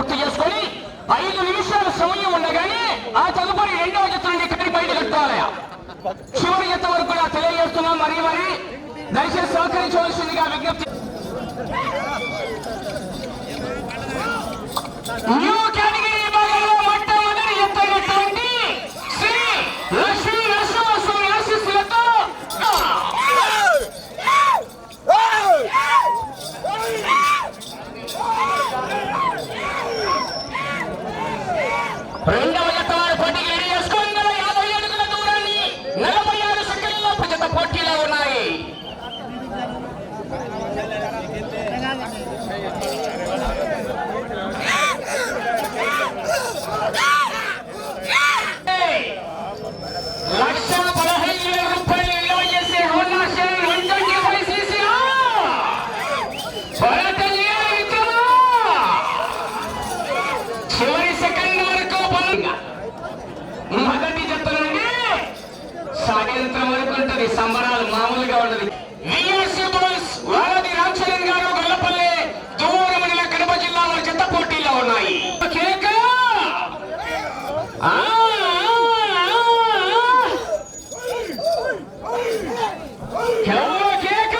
పూర్తి చేసుకొని ఐదు నిమిషాల సమయం ఉండగానే ఆ తదుపరి రెండవ జత నుండి కడి బయట కట్టాలి. చివరి జత వరకు కూడా తెలియజేస్తున్నాం. మరి మరి దయచేసి సహకరించవలసిందిగా విజ్ఞప్తి ఉంటుంది సంబరాలు మామూలుగా ఉండదు. వారధి రామచరణ్ గారు గొల్లపల్లి కడప పోటీలో ఉన్నాయి. కేక ఆ. కేవల కేక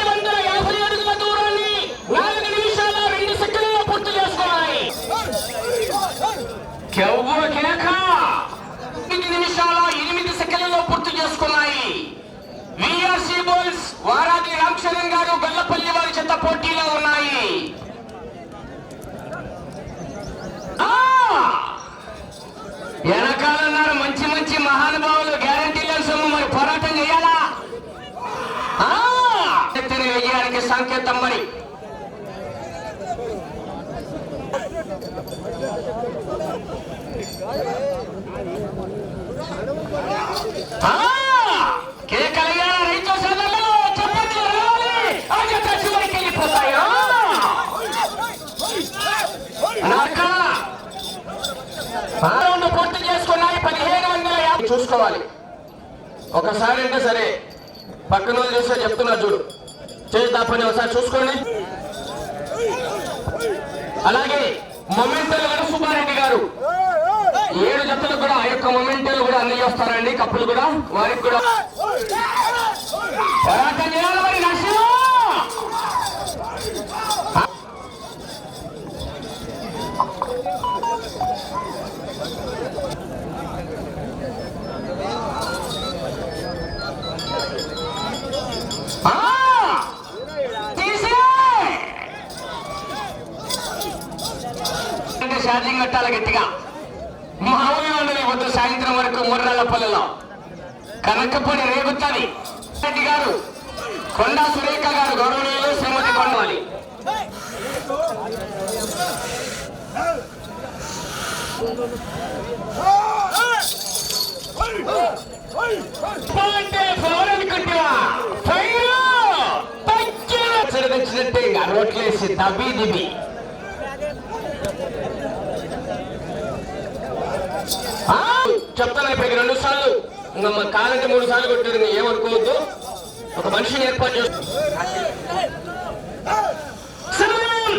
వందల యాభై అడుగుల దూరాన్ని నాలుగు నిమిషాల రెండు సెకండ్లలో పూర్తి చేసుకున్నాయి కెవ్వ కేక ఎనిమిది నిమిషాల ఎనిమిది సెకండ్లలో పూర్తి చేసుకున్నాయి విఆర్సి బాయ్స్ వారాది రామ్ చరణ్ గారు గల్లపల్లి వారి చెత్త పోటీలో ఉన్నాయి ఆ! వెనకాలన్నారు మంచి మంచి మహానుభావులు గ్యారంటీ సొమ్ము మరి పోరాటం చేయాలా ఆ! ఎత్తిన విజయానికి సంకేతం మరి ఆ! కేకలయ్యాల రైతు సోదరులు చప్పట్లు రావాలి ఆ జత చివరికి వెళ్ళిపోతాయి ఆ! నాక ఆ రౌండ్ పూర్తి చేసుకున్నాయి పదిహేను వందల యాభై చూసుకోవాలి. ఒకసారి అంటే సరే పక్కన చూస్తే చెప్తున్నా చూడు. చేద్దా పని ఒకసారి చూసుకోండి. అలాగే మొమెంటల్ గారు సుబ్బారెడ్డి గారు. ఏడు జతలు కూడా ఆ యొక్క మొమెంటల్ కూడా అందజేస్తారండి. కప్పులు కూడా వారికి కూడా. పోరాటం చేయాలి అంటే కట్టాలి గట్టిగా. మామూలుగా ఉండదు వద్దు సాయంత్రం వరకు ముర్రాలపల్లిలో కనకపూడి రేగుతాని రెడ్డి గారు కొండా సురేఖ గారు గౌరవనీయులు శ్రీమతి కొండవాలి అంటే ఫోన్ అనుకుంటున్నా రోట్లేసి దబి దిబి. చెప్తాను అయిపోయి రెండు సార్లు. ఇంకా మా కాలంటే మూడు సార్లు కొట్టారు ఇంకా ఏమనుకోవద్దు. ఒక మనిషిని ఏర్పాటు చేస్తూ సమయం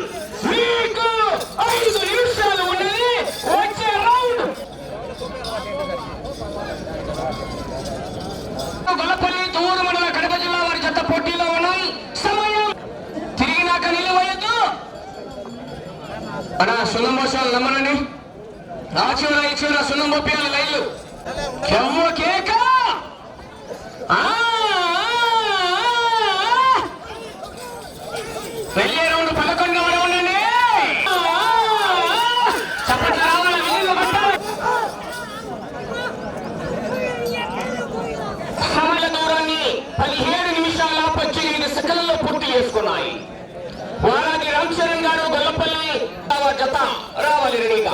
నిమిషాలు ఉన్నది వచ్చే రౌండ్. గొల్లపల్లి తూరు మండల కడప జిల్లా వారి చెత్త పోటీలో ఉన్నాయి సమయం తిరిగినాక నిలవయ్యద్దు అనా సున్నం నమ్మనండి. ఆ చివర సున్నం పోపియాలి లైన్లు కెవ్వ కేక? ఆ, వెళ్ళే రౌండ్ పదకొండు వరకు ఉండండి. ఆ, చప్పట్లు రావాలి? దూరాన్ని పదిహేడు నిమిషాల పద్దెనిమిది సెకండ్లో పూర్తి చేసుకున్నాయి. వారాది రామ్ చరణ్ గారు గొల్లపల్లి జత రావాలి రెడీగా